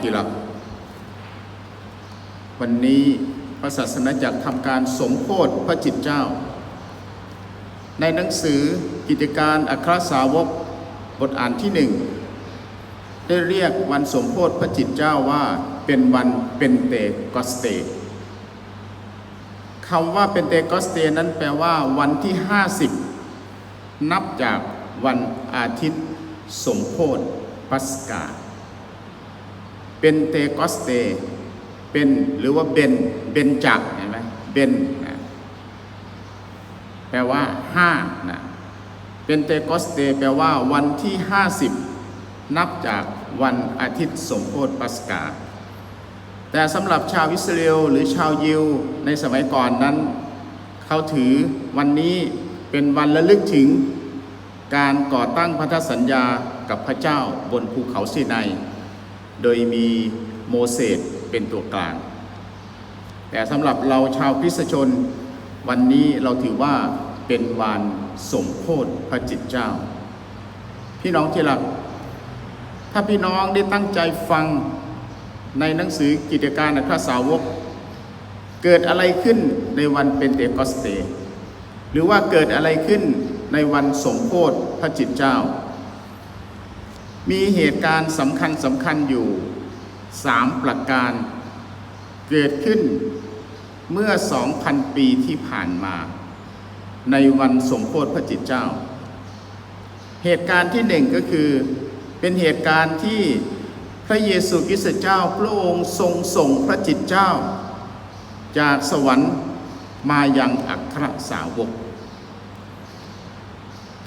ที่รัก วันนี้พระศาสนาจักรทำการสมโพธิพระจิตเจ้า ในหนังสือกิจการอัครสาวกบทอ่านที่หนึ่งได้เรียกวันสมโพธิพระจิตเจ้าว่าเป็นวันเป็นเตกอสเตคำว่าเป็นเตกอสเตนั้นแปลว่าวันที่ 50 นับจากวันอาทิตย์สมโพธิปัสกา เป็นเตกอสเต เป็นหรือว่าเบน เบนจักเห็นไหมเบนนะแปลว่าห้านะเป็นเตกอสเตแปลว่าวันที่ 50 นับจากวันอาทิตย์สมโพธิปัสกา แต่สำหรับชาวอิสราเอลหรือชาวยิวในสมัยก่อนนั้น เขาถือวันนี้เป็นวันระลึกถึงการก่อตั้งพันธสัญญากับพระเจ้าบนภูเขาซีไนาย โดยมีโมเสสเป็นตัวกลาง แต่สำหรับเราชาวคริสตชน วันนี้เราถือว่าเป็นวันสมโพธิพระจิตเจ้า พี่น้องที่รัก ถ้าพี่น้องได้ตั้งใจฟังในหนังสือกิจการอัครสาวก เกิดอะไรขึ้นในวันเป็นเตคอสเตหรือว่าเกิดอะไรขึ้นในวันสมโพธิพระจิตเจ้า มีเหตุการณ์สำคัญสำคัญอยู่สามประการ เกิดขึ้นเมื่อ 2,000 ปีที่ผ่านมา ในวันสมโพธิพระจิตเจ้า เหตุการณ์ที่หนึ่งก็คือเป็นเหตุการณ์ที่พระเยซูคริสต์เจ้าพระองค์ทรงส่งพระจิตเจ้า จากสวรรค์มายังอัครสาวก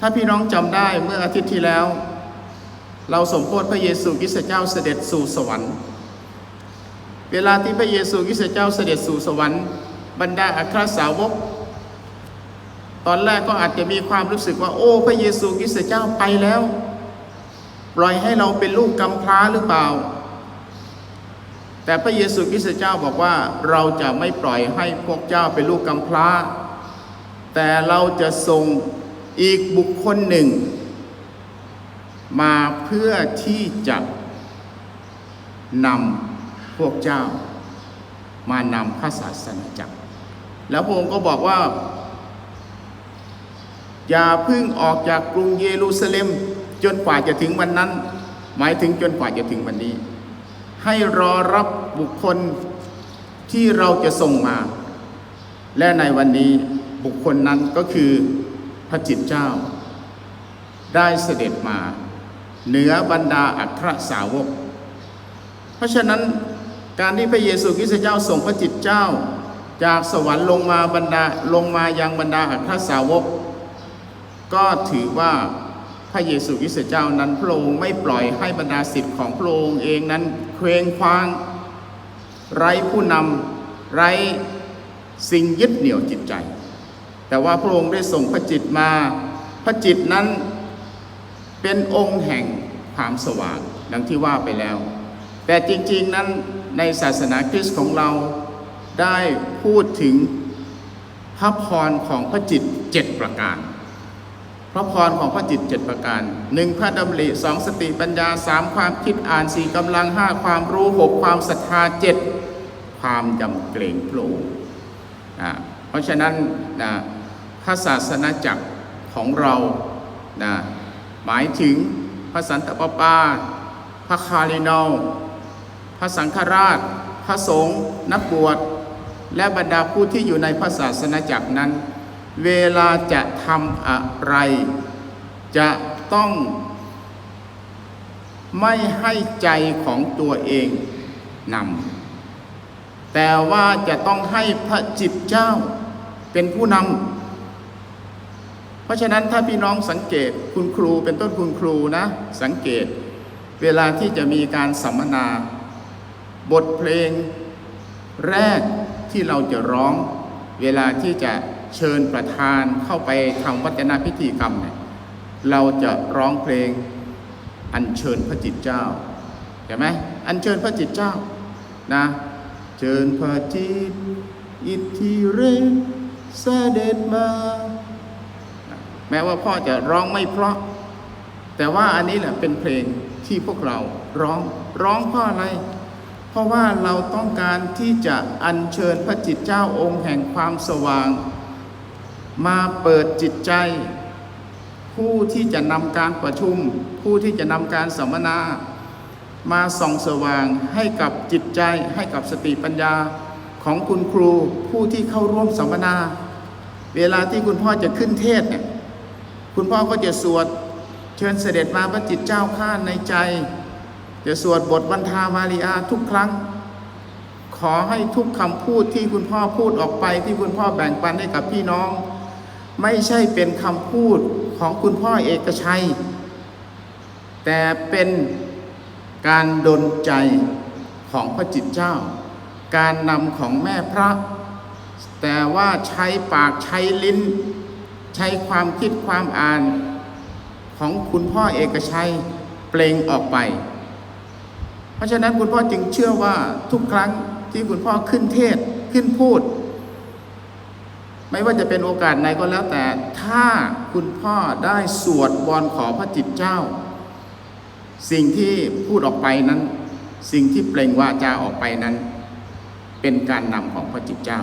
ถ้าพี่น้องจำได้เมื่ออาทิตย์ที่แล้ว เราสมโพธิพระเยซูคริสต์เจ้าเสด็จสู่สวรรค์ เวลาที่พระเยซูคริสต์เจ้าเสด็จสู่สวรรค์ บรรดาอัครสาวก ตอนแรกก็อาจจะมีความรู้สึกว่า โอ้ พระเยซูคริสต์เจ้าไปแล้ว ปล่อยให้เราเป็นลูกกำพร้าหรือเปล่า แต่พระเยซูคริสต์เจ้าบอกว่าเราจะไม่ปล่อยให้พวกเจ้าเป็นลูกกำพร้า แต่เราจะส่งอีกบุคคลหนึ่ง มาเพื่อที่จะนำพวกเจ้ามานำพระศาสนาจักร แล้วพระองค์ก็บอกว่า อย่าพึ่งออกจากกรุงเยรูซาเล็ม จนกว่าจะถึงวันนั้น หมายถึงจนกว่าจะถึงวันนี้ ให้รอรับบุคคลที่เราจะส่งมา และในวันนี้บุคคลนั้นก็คือพระจิตเจ้า ได้เสด็จมา เหนือบรรดาอัครสาวก เพราะฉะนั้นการที่พระเยซูคริสต์เจ้าส่งพระจิตเจ้า จากสวรรค์ลงมาบรรดาลงมายังบรรดาอัครสาวก ก็ถือว่าพระเยซูคริสต์เจ้านั้นพระองค์ไม่ปล่อยให้บรรดาสิทธิ์ของพระองค์เองนั้นเคว้งคว้าง ไร้ผู้นำไร้สิ่งยึดเหนี่ยวจิตใจ แต่ว่าพระองค์ได้ส่งพระจิตมา พระจิตนั้น เป็นองค์แห่งความสว่างดังที่ว่าไปแล้ว แต่จริงๆนั้นในศาสนาคริสต์ของเราได้พูดถึงพระพรของพระจิตเจ็ดประการ พระพรของพระจิตเจ็ดประการหนึ่งพระดำริสองสติปัญญาสามความคิดอ่านสี่กำลังห้าความรู้หกความศรัทธาเจ็ดความยำเกรงพระองค์เพราะฉะนั้นนะพระศาสนาจักรของเรานะ หมายถึงพระสันตะปาปา พระคารินอลพระสังฆราช พระสงฆ์นักบวช และบรรดาผู้ที่อยู่ในพระศาสนาจักรนั้น เวลาจะทำอะไร จะต้องไม่ให้ใจของตัวเองนำแต่ว่าจะต้องให้พระจิตเจ้าเป็นผู้นำ ราะฉะนั้นถ้าพี่น้องสังเกตคุณครูเป็นต้นคุณครูนะ สังเกตเวลาที่จะมีการสัมมนา บทเพลงแรกที่เราจะร้อง เวลาที่จะเชิญประธานเข้าไปทำวัฒนพิธีกรรมเนี่ยเราจะร้องเพลงอัญเชิญพระจิตเจ้าเห็นไหมอัญเชิญพระจิตเจ้านะเชิญพระจิตอิทธิเรศเสด็จมา แม้ว่าพ่อจะร้องไม่เพราะ แต่ว่าอันนี้แหละเป็นเพลงที่พวกเราร้องร้องเพราะอะไร เพราะว่าเราต้องการที่จะอัญเชิญพระจิตเจ้าองค์แห่งความสว่าง มาเปิดจิตใจ ผู้ที่จะนำการประชุม ผู้ที่จะนำการสัมมนา มาส่องสว่างให้กับจิตใจให้กับสติปัญญาของคุณครูผู้ที่เข้าร่วมสัมมนา เวลาที่คุณพ่อจะขึ้นเทศเนี่ย คุณพ่อก็จะสวดเชิญเสด็จมาพระจิตเจ้าข้าในใจ จะสวดบทวันทามาริอาทุกครั้ง ขอให้ทุกคำพูดที่คุณพ่อพูดออกไปที่คุณพ่อแบ่งปันให้กับพี่น้อง ไม่ใช่เป็นคำพูดของคุณพ่อเอกชัย แต่เป็นการดลใจของพระจิตเจ้า การนำของแม่พระ แต่ว่าใช้ปากใช้ลิ้น ใช้ความคิดความอ่านของคุณพ่อเอกชัยเปล่งออกไป เพราะฉะนั้นคุณพ่อจึงเชื่อว่าทุกครั้งที่คุณพ่อขึ้นเทศขึ้นพูด ไม่ว่าจะเป็นโอกาสไหนก็แล้วแต่ ถ้าคุณพ่อได้สวดบอนขอพระจิตเจ้า สิ่งที่พูดออกไปนั้น สิ่งที่เปล่งวาจาออกไปนั้น เป็นการนำของพระจิตเจ้า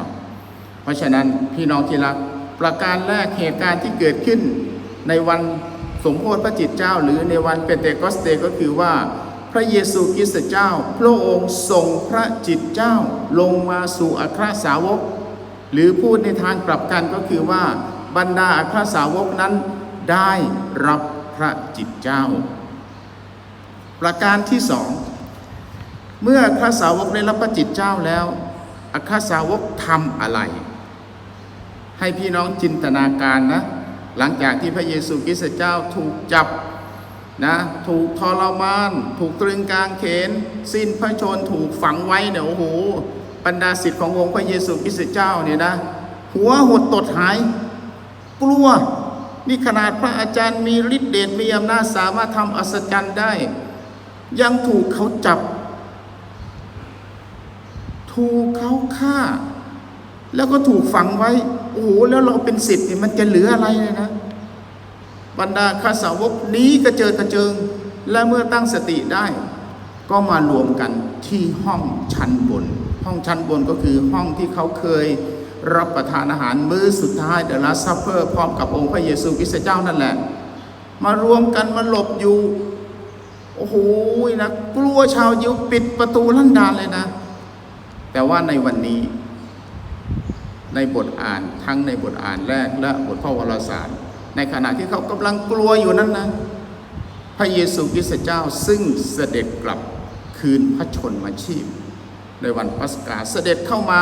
เพราะฉะนั้นพี่น้องที่รัก ประการแรกเหตุการณ์ที่เกิดขึ้นในวันสมโภชพระจิตเจ้า หรือในวันเปนเตโคสเตก็คือว่า พระเยซูคริสต์เจ้า พระองค์ทรงพระจิตเจ้าลงมาสู่อัครสาวก หรือพูดในทางกลับกันก็คือว่าบรรดาอัครสาวกนั้นได้รับพระจิตเจ้า ประการที่สองเมื่ออัครสาวกได้รับพระจิตเจ้าแล้วอัครสาวกทำอะไร ให้พี่น้องจินตนาการนะ หลังจากที่พระเยซูคริสต์เจ้าถูกจับนะถูกทรมาน ถูกตรึงกลางเขน สิ้นพระชนถูกฝังไว้เนี่ยโอ้โหบรรดาศิษย์ขององค์พระเยซูคริสต์เจ้าเนี่ยนะหัวหดตดหาย กลัวนี่ขนาดพระอาจารย์มีฤทธิ์เดชมีอำนาจสามารถทำอัศจรรย์ได้ ยังถูกเขาจับ ถูกเขาฆ่า แล้วก็ถูกฝังไว้ โอ้โหแล้วเราเป็นสิทธิ์เนี่ยมันจะเหลืออะไรเลยนะ บรรดาข้าสาวกนี้กระเจิดกระเจิง และเมื่อตั้งสติได้ ก็มารวมกันที่ห้องชั้นบน ห้องชั้นบนก็คือห้องที่เขาเคยรับประทานอาหารมื้อสุดท้ายเดลัสซัพเปอร์พร้อมกับองค์พระเยซูคริสต์เจ้านั่นแหละ มารวมกันมาหลบอยู่โอ้โหนะกลัวชาวยิวปิดประตูลั่นดานเลยนะ แต่ว่าในวันนี้ ในบทอ่านทั้งในบทอ่านแรกและบทพระวรสาร ในขณะที่เขากำลังกลัวอยู่นั้นนะพระเยซูคริสต์เจ้าซึ่งเสด็จกลับคืนพระชนมาชีพ ในวันปัสกาเสด็จเข้ามา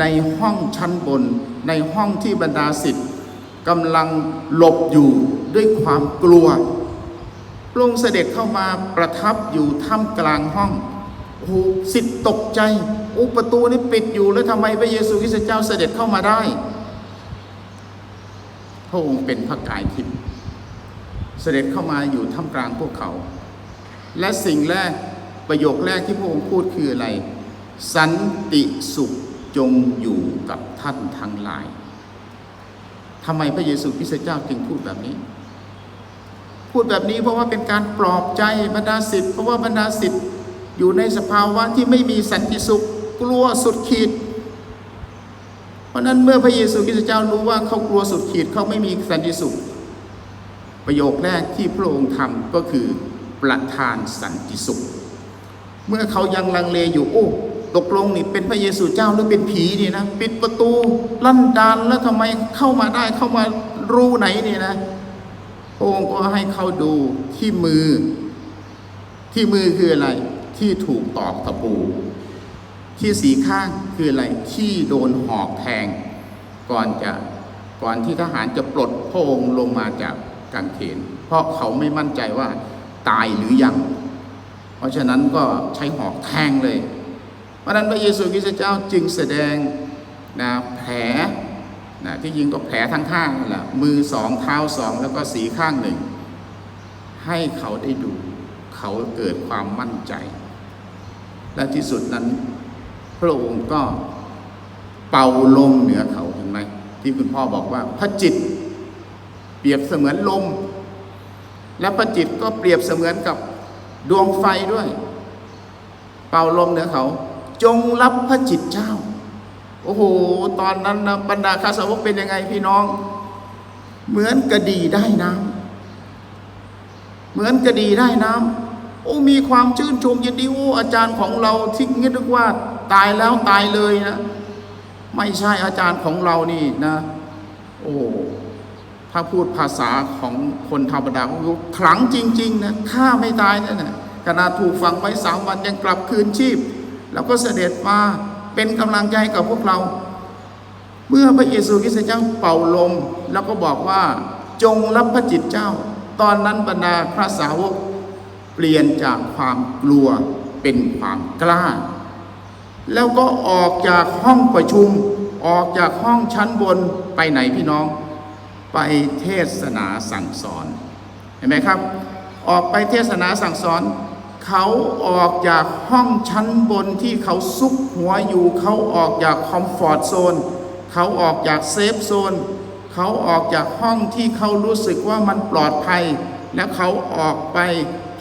ในห้องชั้นบน ในห้องที่บรรดาศิษย์กำลังหลบอยู่ด้วยความกลัวพระองค์เสด็จเข้ามาประทับอยู่ท่ามกลางห้อง โอ้โหสิทธิ์ตกใจอุประตูนี่ปิดอยู่แล้วทำไมพระเยซูคริสต์เจ้าเสด็จเข้ามาได้พระองค์เป็นพระกายทิพย์เสด็จเข้ามาอยู่ท่ามกลางพวกเขา และสิ่งแรกประโยคแรกที่พระองค์พูดคืออะไร สันติสุขจงอยู่กับท่านทั้งหลายทำไมพระเยซูคริสต์เจ้าจึงพูดแบบนี้ พูดแบบนี้เพราะว่าเป็นการปลอบใจบรรดาศิษย์เพราะว่าบรรดาศิษย์ อยู่ในสภาวะที่ไม่มีสันติสุขกลัวสุดขีด เพราะนั้นเมื่อพระเยซูคริสต์เจ้ารู้ว่าเขากลัวสุดขีดเขาไม่มีสันติสุข ประโยคแรกที่พระองค์ทำก็คือประทานสันติสุข เมื่อเขายังลังเลอยู่โอ้ตกลงนี่เป็นพระเยซูเจ้าหรือเป็นผีนี่นะปิดประตูลั่นดานแล้วทำไมเข้ามาได้เข้ามารูไหนนี่นะพระองค์ก็ให้เขาดูที่มือ ที่มือคืออะไร ที่ถูกตอกตะปูที่สีข้างคืออะไรที่โดนหอกแทง ก่อนจะก่อนที่ทหารจะปลดพระองค์ลงมาจากกางเขน เพราะเขาไม่มั่นใจว่าตายหรือยัง เพราะฉะนั้นก็ใช้หอกแทงเลย เพราะฉะนั้นพระเยซูคริสต์เจ้าจึงแสดงนะแผลนะที่ยิงก็แผลทั้งข้างนั่นแหละมือสองเท้าสองแล้วก็สีข้างหนึ่ง ให้เขาได้ดู เขาเกิดความมั่นใจ และที่สุดนั้น พระองค์ก็เป่าลมเหนือเขาเห็นไหมที่คุณพ่อบอกว่าพระจิต เปรียบเสมือนลม และพระจิตก็เปรียบเสมือนกับดวงไฟด้วย เป่าลมเหนือเขา จงรับพระจิตเจ้า โอ้โห ตอนนั้นนะบรรดาข้าสาวกเป็นยังไงพี่น้อง เหมือนกระดีได้น้ำเหมือนกระดีได้น้ำ โอ้มีความชื่นชมยินดีโอ้อาจารย์ของเราที่นึกว่าตายแล้วตายเลยนะ ไม่ใช่อาจารย์ของเรานี่นะ โอ้ถ้าพูดภาษาของคนธรรมดาก็คือขลังจริง ๆนะฆ่าไม่ตายนั่นนะขณะถูกฝังไว้สามวันยังกลับคืนชีพ แล้วก็เสด็จมาเป็นกำลังใจกับพวกเรา เมื่อพระเยซูคริสต์เจ้าเป่าลม แล้วก็บอกว่าจงรับพระจิตเจ้า ตอนนั้นบรรดาพระสาวก ลี่ยนจากความกลัวเป็นความกล้า แล้วก็ออกจากห้องประชุม ออกจากห้องชั้นบนไปไหนพี่น้อง ไปเทศนาสั่งสอน เห็นไหมครับ ออกไปเทศนาสั่งสอน เขาออกจากห้องชั้นบนที่เขาซุกหัวอยู่ เขาออกจากคอมฟอร์ทโซน เขาออกจากเซฟโซน เขาออกจากห้องที่เขารู้สึกว่ามันปลอดภัย และเขาออกไป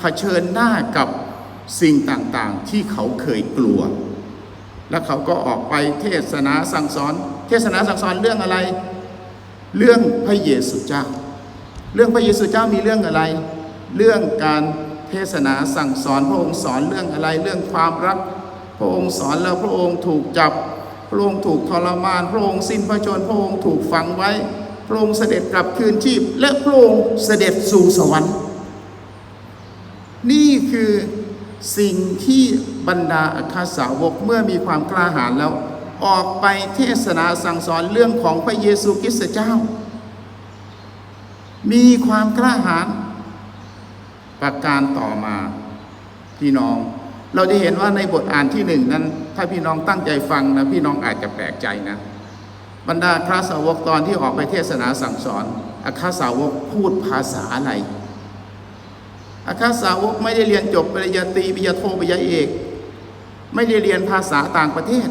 เผชิญหน้ากับสิ่งต่างๆ ที่เขาเคยกลัว แล้วเขาก็ออกไปเทศนาสั่งสอน เทศนาสั่งสอนเรื่องอะไร เรื่องพระเยซูเจ้า เรื่องพระเยซูเจ้ามีเรื่องอะไร เรื่องการเทศนาสั่งสอนพระองค์สอนเรื่องอะไร เรื่องความรัก พระองค์สอนแล้วพระองค์ถูกจับ พระองค์ถูกทรมาน พระองค์สิ้นพระชนม์พระองค์ถูกฝังไว้ พระองค์เสด็จกลับคืนชีพ และพระองค์เสด็จสู่สวรรค์ นี่คือสิ่งที่บรรดาอัครสาวกเมื่อมีความกล้าหาญแล้ว ออกไปเทศนาสั่งสอนเรื่องของพระเยซูคริสต์เจ้า มีความกล้าหาญประการต่อมาพี่น้อง เราจะเห็นว่าในบทอ่านที่หนึ่งนั้น ถ้าพี่น้องตั้งใจฟังนะพี่น้องอาจจะแปลกใจนะ บรรดาอัครสาวกตอนที่ออกไปเทศนาสั่งสอนอัครสาวกพูดภาษาอะไร อาคาสาวกไม่ได้เรียนจบปริญญาตรีปริญญาโทปริญญาเอก ไม่ได้เรียนภาษาต่างประเทศ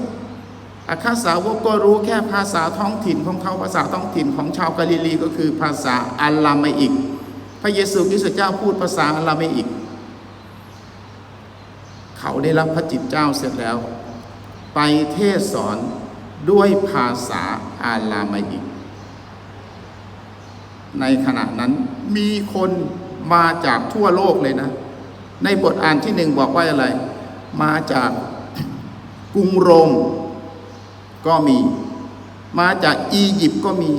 อาคาสาวกก็รู้แค่ภาษาท้องถิ่นของเขาภาษาท้องถิ่นของชาวกาลิลีก็คือภาษาอัลลามอิก พระเยซูคริสต์เจ้าพูดภาษาอัลลามอิก เขาได้รับพระจิตเจ้าเสร็จแล้ว ไปเทศสอนด้วยภาษาอาลาเมอิก ในขณะนั้นมีคน มาจากทั่วโลกเลยนะ ในบทอ่านที่หนึ่งบอกว่าอะไร มาจากกรุงโรมก็มี มาจากอียิปต์ก็มี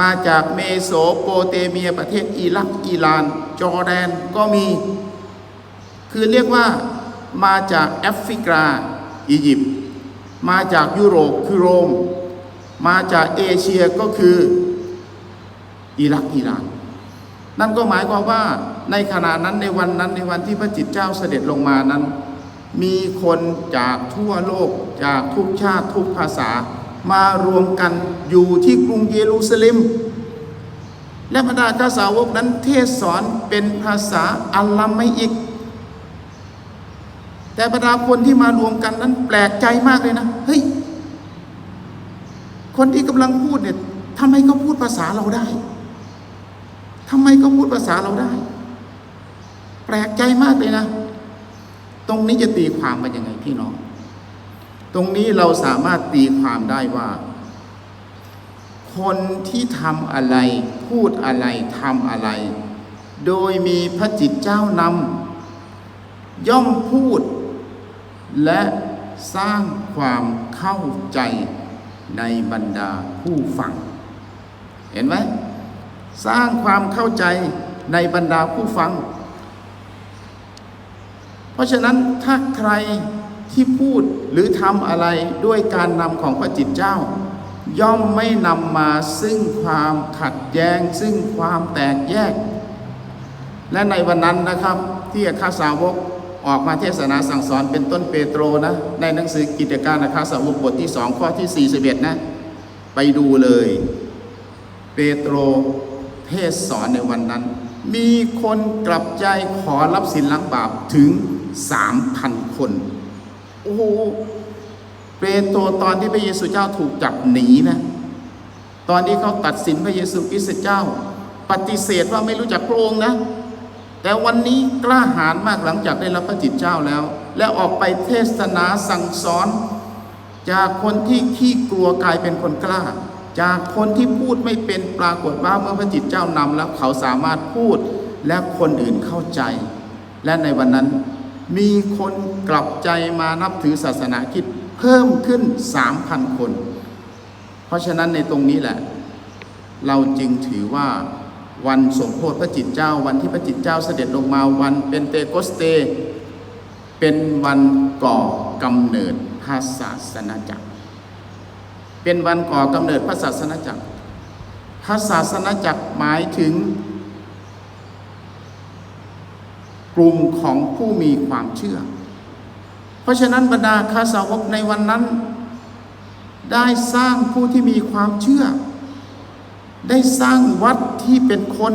มาจากเมโสโปเตเมียประเทศอิรักอิหร่าน จอร์แดนก็มี คือเรียกว่ามาจากแอฟริกาอียิปต์มาจากยุโรปคือโรม มาจากเอเชียก็คืออิรักอิหร่าน นั่นก็หมายความว่าในขณะนั้นในวันนั้นในวันที่พระจิตเจ้าเสด็จลงมานั้น มีคนจากทั่วโลกจากทุกชาติทุกภาษามารวมกันอยู่ที่กรุงเยรูซาเล็ม และบรรดาข้าสาวกนั้นเทศสอนเป็นภาษาอัลลาไม่อีก แต่บรรดาคนที่มารวมกันนั้นแปลกใจมากเลยนะเฮ้ยคนที่กำลังพูดเนี่ยทำไมเขาพูดภาษาเราได้ ทำไมเขาพูดภาษาเราได้ แปลกใจมากเลยนะ ตรงนี้จะตีความมันยังไงพี่น้อง ตรงนี้เราสามารถตีความได้ว่า คนที่ทำอะไร พูดอะไรทำอะไร โดยมีพระจิตเจ้านำย่อมพูด และสร้างความเข้าใจในบรรดาผู้ฟัง เห็นไหม สร้างความเข้าใจในบรรดาผู้ฟัง เพราะฉะนั้นถ้าใครที่พูดหรือทำอะไรด้วยการนำของพระจิตเจ้า ย่อมไม่นำมาซึ่งความขัดแย้ง ซึ่งความแตกแยก และในวันนั้นนะครับที่อาคาสาวกออกมาเทศนาสั่งสอนเป็นต้นเปโตรนะในหนังสือกิจการอาคาสาวกบทที่สองข้อที่ 41 นะ ไปดูเลย เปโตร เทศสอนในวันนั้น มีคนกลับใจขอรับสินล้างบาปถึงสามพันคน โอ้โหเปโตรตอนที่พระเยซูเจ้าถูกจับหนีนะ ตอนที่เขาตัดสินพระเยซูคริสต์เจ้า ปฏิเสธว่าไม่รู้จักพระองค์นะ แต่วันนี้กล้าหาญมากหลังจากได้รับพระจิตเจ้าแล้ว และออกไปเทศนาสั่งสอน จากคนที่ขี้กลัวกลายเป็นคนกล้า จากคนที่พูดไม่เป็นปรากฏว่าเมื่อพระจิตเจ้านำแล้วเขาสามารถพูดและคนอื่นเข้าใจ และในวันนั้นมีคนกลับใจมานับถือศาสนาคิดเพิ่มขึ้น 3,000 คน เพราะฉะนั้นในตรงนี้แหละ เราจึงถือว่าวันสมโพธิพระจิตเจ้า วันที่พระจิตเจ้าเสด็จลงมาวันเป็นเตโกสเต เป็นวันก่อกำเนิดพระศาสนาจักร เป็นวันก่อกำเนิดพระศาสนาจักร พระศาสนาจักรหมายถึง กลุ่มของผู้มีความเชื่อ เพราะฉะนั้นบรรดาคาสาวกในวันนั้น ได้สร้างผู้ที่มีความเชื่อ ได้สร้างวัดที่เป็นคน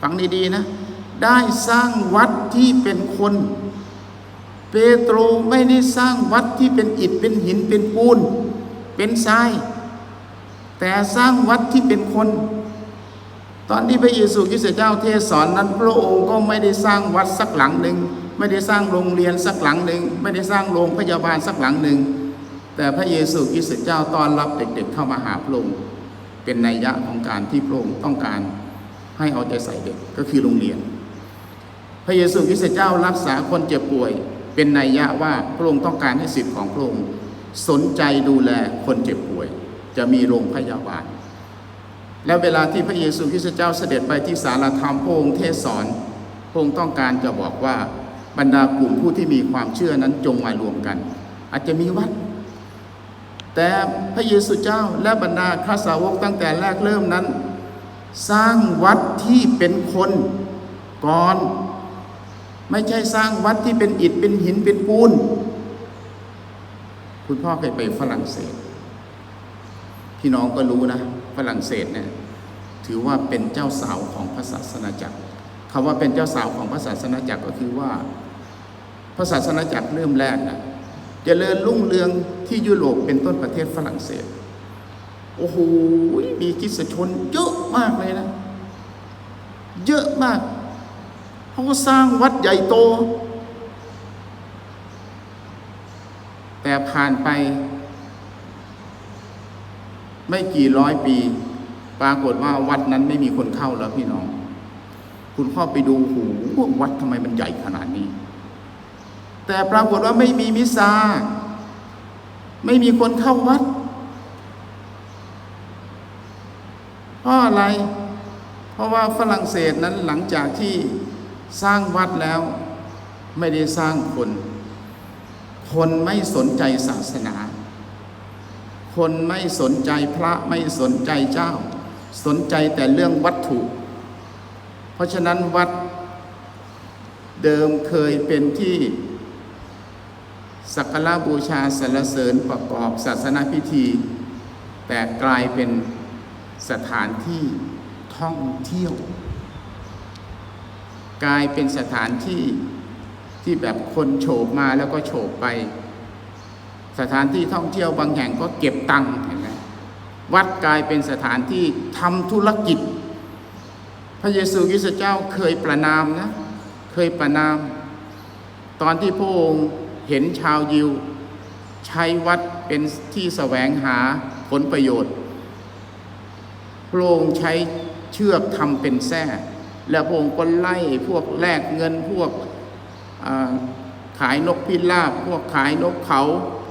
ฟังดีๆนะ ได้สร้างวัดที่เป็นคน เปโตรไม่ได้สร้างวัดที่เป็นอิฐเป็นหินเป็นปูน เป็นทราย แต่สร้างวัดที่เป็นคน ตอนที่พระเยซูคริสต์เจ้าเทศสอนนั้นพระองค์ก็ไม่ได้สร้างวัดสักหลังหนึ่งไม่ได้สร้างโรงเรียนสักหลังหนึ่งไม่ได้สร้างโรงพยาบาลสักหลังหนึ่งแต่พระเยซูคริสต์เจ้าต้อนรับเด็ก ๆ เข้ามาหาพระองค์เป็นนัยยะของการที่พระองค์ต้องการให้เอาใจใส่เด็กก็คือโรงเรียน พระเยซูคริสต์เจ้ารักษาคนเจ็บป่วย เป็นนัยยะว่าพระองค์ต้องการให้สิทธิ์ของพระองค์สนใจดูแลคนเจ็บป่วย จะมีโรงพยาบาล แล้วเวลาที่พระเยซูคริสต์เจ้าเสด็จไปที่สารธรรมพระองค์เทศสอนพระองค์ต้องการจะบอกว่าบรรดากลุ่มผู้ที่มีความเชื่อนั้นจงมารวมกัน อาจจะมีวัด แต่พระเยซูเจ้าและบรรดาข้าสาวกตั้งแต่แรกเริ่มนั้น สร้างวัดที่เป็นคนก่อน ไม่ใช่สร้างวัดที่เป็นอิฐเป็นหินเป็นปูน คุณพ่อเคยไปฝรั่งเศส พี่น้องก็รู้นะ ฝรั่งเศสเนี่ยถือว่าเป็นเจ้าสาวของพระศาสนาจักรคำว่าเป็นเจ้าสาวของพระศาสนาจักรก็คือว่าพระศาสนาจักรเริ่มแรกนะเจริญรุ่งเรืองที่ยุโรปเป็นต้นประเทศฝรั่งเศส โอ้โหมีคริสชนเยอะมากเลยนะ เยอะมาก เขาก็สร้างวัดใหญ่โต แต่ผ่านไป ไม่กี่ร้อยปี ปรากฏว่าวัดนั้นไม่มีคนเข้าแล้วพี่น้อง คุณพ่อไปดูหูวัดทำไมมันใหญ่ขนาดนี้ แต่ปรากฏว่าไม่มีมิสซาไม่มีคนเข้าวัดเพราะอะไร เพราะว่าฝรั่งเศสนั้นหลังจากที่ สร้างวัดแล้วไม่ได้สร้างคน คนไม่สนใจศาสนา คนไม่สนใจพระไม่สนใจเจ้า สนใจแต่เรื่องวัตถุ เพราะฉะนั้นวัดเดิมเคยเป็นที่สักการะบูชาสรรเสริญประกอบศาสนาพิธี แต่กลายเป็นสถานที่ท่องเที่ยว กลายเป็นสถานที่ที่แบบคนโฉบมาแล้วก็โฉบไป สถานที่ท่องเที่ยวบางแห่งก็เก็บตังค์เห็นไหมวัดกลายเป็นสถานที่ทำธุรกิจ พระเยซูคริสต์เจ้าเคยประนามนะเคยประนาม ตอนที่พระองค์เห็นชาวยิว ใช้วัดเป็นที่แสวงหาผลประโยชน์ พระองค์ใช้เชือกทำเป็นแส้ แล้วพระองค์ก็ไล่พวกแลกเงินพวกขายนกพิราบพวกขายนกเขา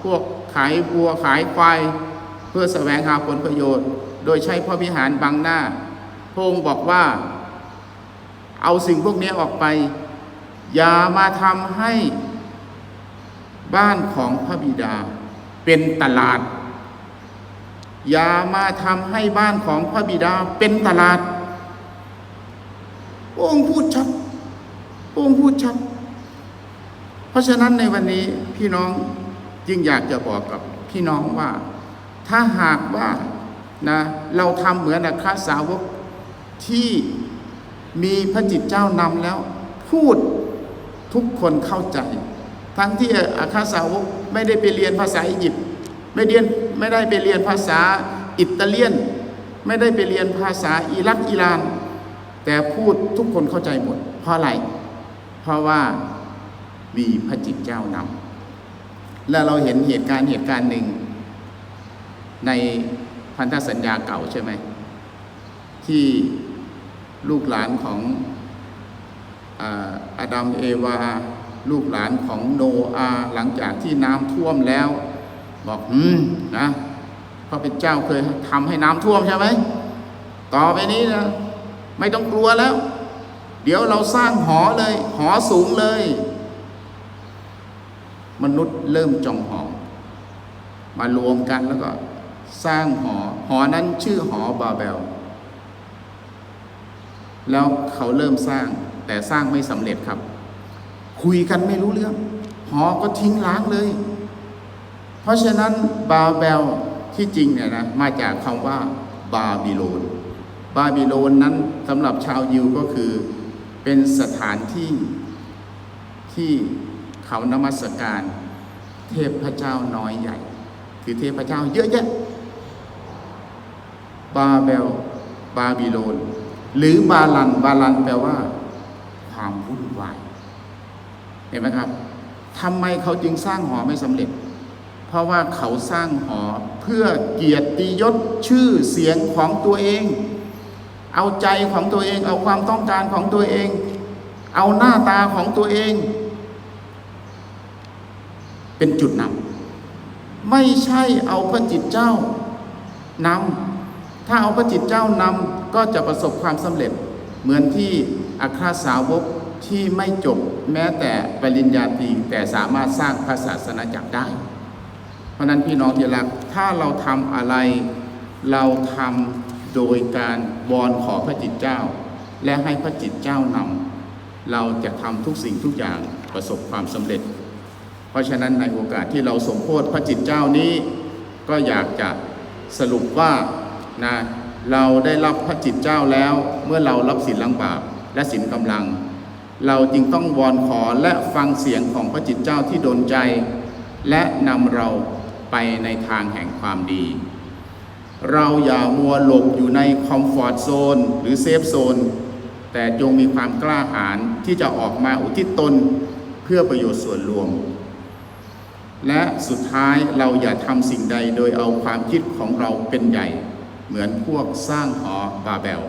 พวกขายบัวขายควายเพื่อแสวงหาผลประโยชน์ โดยใช้พระวิหารบังหน้า พระองค์บอกว่า เอาสิ่งพวกนี้ออกไป อย่ามาทำให้บ้านของพระบิดาเป็นตลาด อย่ามาทำให้บ้านของพระบิดาเป็นตลาด องค์พูดชัดองค์พูดชัด เพราะฉะนั้นในวันนี้พี่น้องจึงอยากจะบอกกับพี่น้องว่า ถ้าหากว่านะเราทำเหมือนอัครสาวกที่มีพระจิตเจ้านำแล้ว พูดทุกคนเข้าใจ ทั้งที่อาคาสาวกไม่ได้ไปเรียนภาษาอียิปต์ไม่เรียนไม่ได้ไปเรียนภาษาอิตาเลียน ไม่ได้ไปเรียนภาษาอิรักอิหร่าน แต่พูดทุกคนเข้าใจหมด เพราะอะไร เพราะว่ามีพระจิตเจ้านำและเราเห็นเหตุการณ์เหตุการณ์หนึ่ง ในพันธสัญญาเก่าใช่ไหม ที่ลูกหลานของอาดัมเอวา ลูกหลานของโนอาห์หลังจากที่น้ำท่วมแล้ว บอกอืมนะพระเป็นเจ้าเคยทำให้น้ำท่วมใช่ไหมต่อไปนี้นะ ไม่ต้องกลัวแล้ว เดี๋ยวเราสร้างหอเลย หอสูงเลย มนุษย์เริ่มจองหอ มารวมกันแล้วก็สร้างหอ หอนั้นชื่อหอบาเบล แล้วเขาเริ่มสร้าง แต่สร้างไม่สำเร็จครับ คุยกันไม่รู้เรื่อง หอก็ทิ้งล้างเลย เพราะฉะนั้นบาเบลที่จริงเนี่ยนะมาจากคำว่าบาบิโลน บาบิโลนนั้นสำหรับชาวยิวก็คือเป็นสถานที่ที่เขานมัสการ เทพเจ้าน้อยใหญ่ คือเทพเจ้าเยอะแยะ บาเบล บาบิโลน หรือบาลัน บาลันแปลว่า ความวุ่นวาย เห็นไหมครับทำไมเขาจึงสร้างหอไม่สำเร็จ เพราะว่าเขาสร้างหอเพื่อเกียรติยศชื่อเสียงของตัวเอง เอาใจของตัวเอง เอาความต้องการของตัวเอง เอาหน้าตาของตัวเอง เป็นจุดนำไม่ใช่เอาพระจิตเจ้านำถ้าเอาพระจิตเจ้านำก็จะประสบความสำเร็จ เหมือนที่อัครสาวกที่ไม่จบแม้แต่ปริญญาตรีแต่สามารถสร้างพระศาสนาจักรได้ เพราะนั้นพี่น้องที่รักถ้าเราทำอะไรเราทำ โดยการวอนขอพระจิตเจ้า และให้พระจิตเจ้านำเราจะทำทุกสิ่งทุกอย่างประสบความสำเร็จ เพราะฉะนั้นในโอกาสที่เราสมโพธิพระจิตเจ้านี้ ก็อยากจะสรุปว่านะเราได้รับพระจิตเจ้าแล้ว เมื่อเรารับสินลังบาปและสินกำลัง เราจึงต้องวอนขอและฟังเสียงของพระจิตเจ้าที่โดนใจ และนำเราไปในทางแห่งความดี เราอย่ามัวหลบอยู่ในคอมฟอร์ทโซนหรือเซฟโซนแต่จงมีความกล้าหาญที่จะออกมาอุทิศตนเพื่อประโยชน์ส่วนรวม และสุดท้ายเราอย่าทำสิ่งใดโดยเอาความคิดของเราเป็นใหญ่ เหมือนพวกสร้างหอบาเบล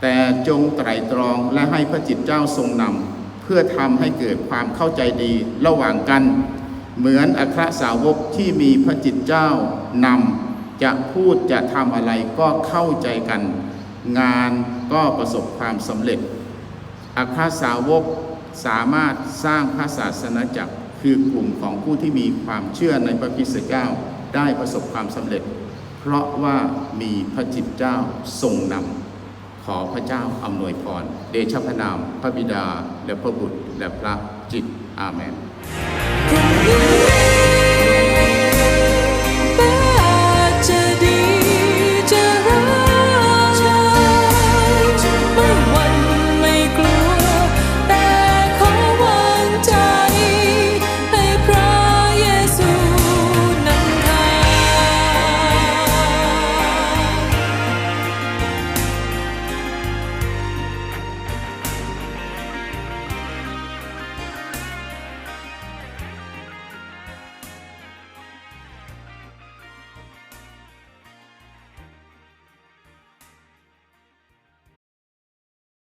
แต่จงไตรตรองและให้พระจิตเจ้าทรงนำเพื่อทำให้เกิดความเข้าใจดีระหว่างกัน เหมือนอัครสาวกที่มีพระจิตเจ้านำ จะพูดจะทำอะไรก็เข้าใจกัน งานก็ประสบความสำเร็จ อัครสาวกสามารถสร้างพระศาสนาจักรคือกลุ่มของผู้ที่มีความเชื่อในพระคริสเจ้าได้ประสบความสำเร็จ เพราะว่ามีพระจิตเจ้าทรงนำขอพระเจ้าอำนวยพร เดชพระนาม พระบิดาและพระบุตรและพระจิตอาเมน